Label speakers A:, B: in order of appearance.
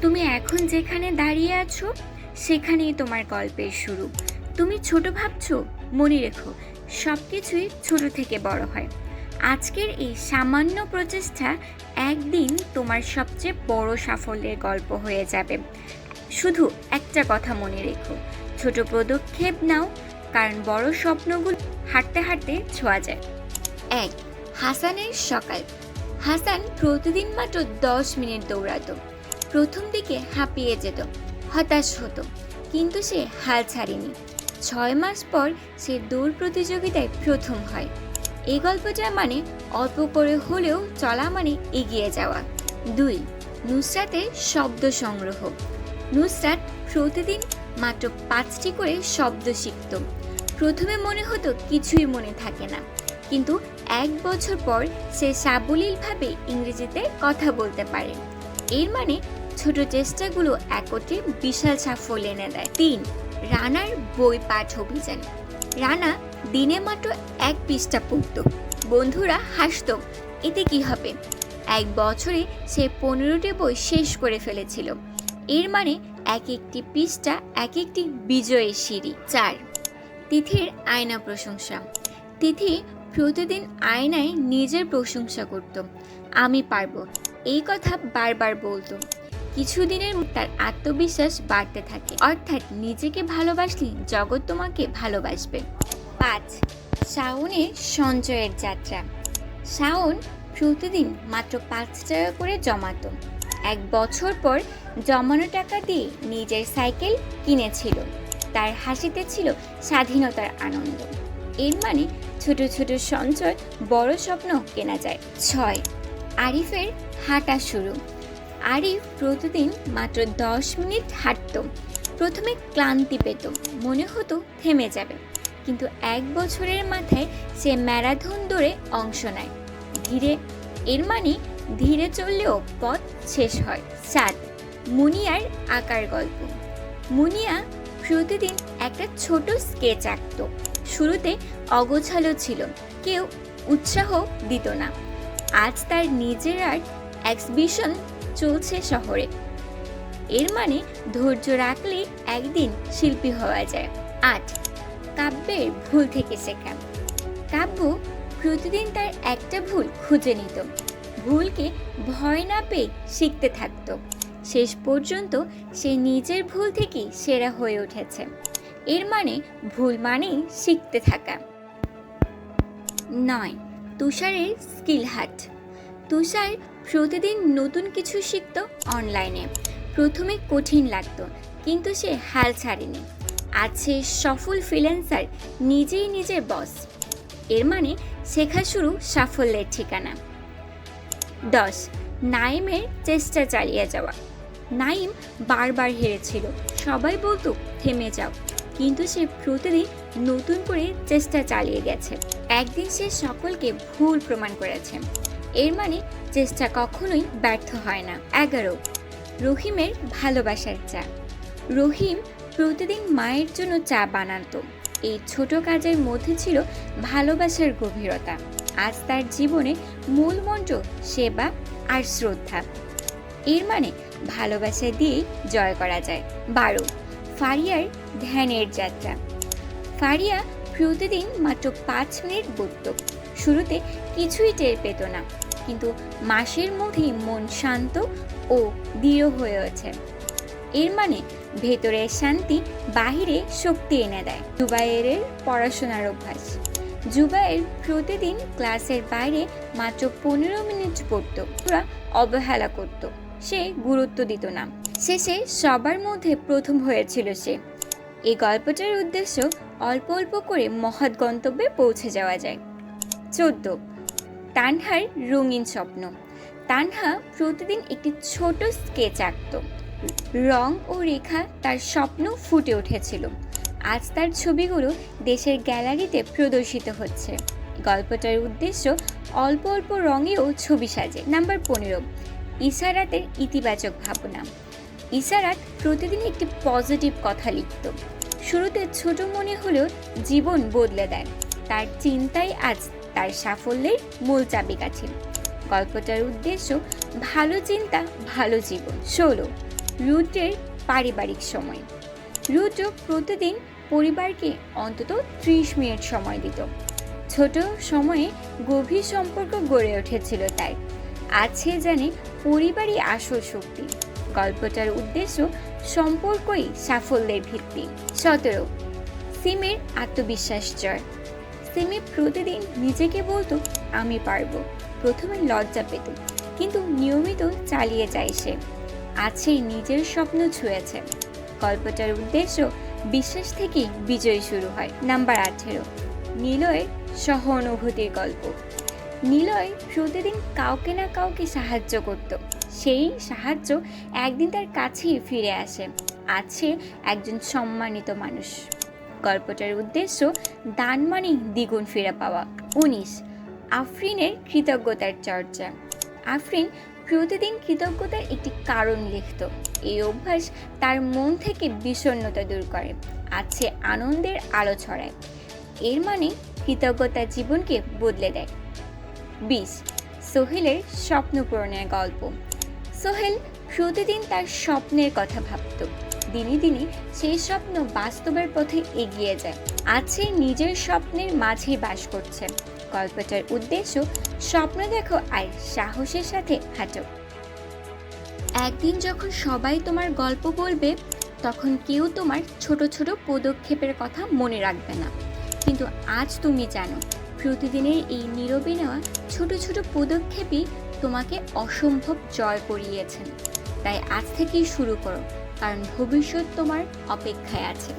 A: তুমি এখন যেখানে দাঁড়িয়ে আছো, সেখানেই তোমার গল্পের শুরু। তুমি ছোট ভাবছ? মনে রেখো সব কিছুই ছোট থেকে বড় হয়। আজকের এই সামান্য প্রচেষ্টা একদিন তোমার সবচেয়ে বড় সাফল্যের গল্প হয়ে যাবে। শুধু একটা কথা মনে রেখো, ছোট পদক্ষেপ নাও, কারণ বড় স্বপ্নগুলো হাঁটতে হাঁটতে ছোঁয়া যায়। এক, হাসানের সকাল। হাসান প্রতিদিন মাত্র দশ মিনিট দৌড়াতো। প্রথম দিকে হাঁপিয়ে যেত, হতাশ হতো, কিন্তু সে হাল ছাড়েনি। ছয় মাস পর সে দৌড় প্রতিযোগিতায় প্রথম হয়। এই গল্পটা মানে অল্প করে হলেও চলা মানে এগিয়ে যাওয়া। দুই, নুসরাতের শব্দ সংগ্রহ। নুসরাত প্রতিদিন মাত্র পাঁচটি করে শব্দ শিখত। প্রথমে মনে হতো কিছুই মনে থাকে না, কিন্তু এক বছর পর সে সাবলীলভাবে ইংরেজিতে কথা বলতে পারে। এর মানে ছোট চেষ্টাগুলো একত্রে বিশাল সাফল্য এনে দেয়। তিন, রানার বই পাঠ অভিযান। রানা দিনে মাত্র এক পৃষ্ঠা পড়ত। বন্ধুরা, হাসতো, এতে কি হবে? এক বছরে সে পনেরোটি বই শেষ করে ফেলেছিল। এর মানে এক একটি পৃষ্ঠা, এক একটি বিজয়ের সিঁড়ি। চার, তিথির আয়না প্রশংসা। তিথি প্রতিদিন আয়নায় নিজের প্রশংসা করত। আমি পারব, এই কথা বারবার বলতো। কিছুদিনের তার আত্মবিশ্বাস বাড়তে থাকে। অর্থাৎ নিজেকে ভালোবাসলে জগৎ তোমাকে ভালোবাসবে। পাঁচ, শাওনের সঞ্চয়ের যাত্রা। শাওন প্রতিদিন মাত্র পাঁচ টাকা করে জমাতো। এক বছর পর জমানো টাকা দিয়ে নিজের সাইকেল কিনেছিল। তার হাসিতে ছিল স্বাধীনতার আনন্দ। এর মানে ছোট ছোট সঞ্চয় বড় স্বপ্ন কেনা যায়। ছয়, আরিফের হাঁটা শুরু। আরিফ প্রতিদিন মাত্র দশ মিনিট হাঁটত। প্রথমে ক্লান্তি পেত, মনে হতো থেমে যাবে। কিন্তু এক বছরের মাথায় সে ম্যারাথন দৌড়ে অংশ নেয়। ধীরে, এর মানে ধীরে চললেও পথ শেষ হয়। সাত মুনিয়ার আঁকার গল্প। মুনিয়া প্রতিদিন একটা ছোট স্কেচ আঁকত। শুরুতে অগোছালো ছিল, কেউ উৎসাহ দিত না। আজ তার নিজের আর্ট এক্সিবিশন চলছে শহরে। এর মানে ধৈর্য রাখলে একদিন শিল্পী হওয়া যায়। আট কাব্যের ভুল থেকে শেখা। কাব্য প্রতিদিন তার একটা ভুল খুঁজে নিত। ভুলকে ভয় না পেয়ে শিখতে থাকতো। শেষ পর্যন্ত সে নিজের ভুল থেকেই সেরা হয়ে উঠেছে। এর মানে ভুল মানেই শিখতে থাকা। নয়, তুষারের স্কিল হাট। তুষার প্রতিদিন নতুন কিছু শিখত অনলাইনে। প্রথমে কঠিন লাগতো, কিন্তু সে হাল ছাড়েনি। আজ সে সফল ফ্রিল্যান্সার নিজেই নিজের বস এর মানে শেখা শুরু সাফল্যের ঠিকানা। দশ নাইমের চেষ্টা চালিয়ে যাওয়া। নাইম বারবার হেরেছিল, সবাই বলতো, থেমে যাও। কিন্তু সে প্রতিদিন নতুন করে চেষ্টা চালিয়ে গেছে। একদিন সে সকলকে ভুল প্রমাণ করেছে। এর মানে চেষ্টা কখনোই ব্যর্থ হয় না। এগারো, রহিমের ভালোবাসার চা। রহিম প্রতিদিন মায়ের জন্য চা বানাতো। এই ছোট কাজের মধ্যে ছিল ভালোবাসার গভীরতা। আজ তার জীবনে মূল মন্ত্র সেবা আর শ্রদ্ধা। এর মানে ভালোবাসা দিয়েই জয় করা যায়। বারো, ফারিয়ার ধ্যানের যাত্রা। ফারিয়া প্রতিদিন মাত্র পাঁচ মিনিট বসত শুরুতে কিছুই টের পেত না। কিন্তু মাসের মধ্যেই মন শান্ত ও দৃঢ় হয়ে ওঠে। এর মানে ভেতরের শান্তি বাহিরে শক্তি এনে দেয়। জুবাইরের পড়াশোনার অভ্যাস। জুবাইর প্রতিদিন ক্লাসের বাইরে মাত্র পনেরো মিনিট পড়ত। ওরা অবহেলা করত। সে গুরুত্ব দিত না। শেষে সবার মধ্যে প্রথম হয়েছিল সে। এই গল্পটার উদ্দেশ্য অল্প অল্প করে মহৎ গন্তব্যে পৌঁছে যাওয়া যায়। চোদ্দ। তানহার রঙিন স্বপ্ন। তানহা প্রতিদিন একটি ছোট স্কেচ আঁকত। রং ও রেখা তার স্বপ্ন ফুটে উঠেছিল। আজ তার ছবিগুলো দেশের গ্যালারিতে প্রদর্শিত হচ্ছে। গল্পটার উদ্দেশ্য অল্প অল্প রঙেও ছবি সাজে। নাম্বার পনেরো, ইশারাতের ইতিবাচক ভাবনা। ইশারাত প্রতিদিন একটি পজিটিভ কথা লিখত। শুরুতে ছোট মনে হলেও জীবন বদলে দেয়। তার চিন্তাই আজ তার সাফল্যের মূল চাবিকাঠি গল্পটার উদ্দেশ্য, ভালো চিন্তা, ভালো জীবন। ষোলো, রুদ্রের পারিবারিক সময়। রুদ্র প্রতিদিন পরিবারকে অন্তত ত্রিশ মিনিট সময় দিত। ছোট সময়ে গভীর সম্পর্ক গড়ে উঠেছিল তাই আছে জানে পরিবারই আসল শক্তি। গল্পটার উদ্দেশ্য, সম্পর্কই সাফল্যের ভিত্তি। সতেরো, সিমের আত্মবিশ্বাস জয়। সিমি প্রতিদিন নিজেকে বলতো, আমি পারব। প্রথমে লজ্জা পেত, কিন্তু নিয়মিত চালিয়ে যায় সে। সে নিজের স্বপ্ন ছুঁয়েছে। গল্পটার উদ্দেশ্য বিশ্বাস থেকেই বিজয় শুরু হয়, নাম্বার আঠেরো। নিলয়ের সহানুভূতির গল্প। নিলয় প্রতিদিন কাউকে না কাউকে সাহায্য করত। সেই সাহায্য একদিন তার কাছেই ফিরে আসে। আছে একজন সম্মানিত মানুষ। গল্পটার উদ্দেশ্য দান মানে দ্বিগুণ ফিরে পাওয়া। উনিশ। আফরিনের কৃতজ্ঞতার চর্চা। আফরিন প্রতিদিন কৃতজ্ঞতার একটি কারণ লিখত। এই অভ্যাস তার মন থেকে বিষণ্ণতা দূর করে, আছে আনন্দের আলো ছড়ায়। এর মানে কৃতজ্ঞতা জীবনকে বদলে দেয়। বিশ। সোহেলের স্বপ্ন পূরণের গল্প। সোহেল প্রতিদিন তার স্বপ্নের কথা ভাবত। দিনে দিনে সেই স্বপ্ন বাস্তবের পথে এগিয়ে যায়। সে নিজের স্বপ্নের মাঝেই বাস করছে। গল্পটার উদ্দেশ্য, স্বপ্ন দেখো আর সাহসের সাথে হাঁটো। একদিন যখন সবাই তোমার গল্প বলবে, তখন কেউ তোমার ছোট ছোট পদক্ষেপের কথা মনে রাখবে না। কিন্তু আজ তুমি জানো, প্রতিদিনের এই নীরবে নেওয়া ছোট ছোট পদক্ষেপই তোমাকে অসম্ভব জয় করিয়েছেন। তাই আজ থেকেই শুরু করো কারণ ভবিষ্যৎ তোমার অপেক্ষায় আছে।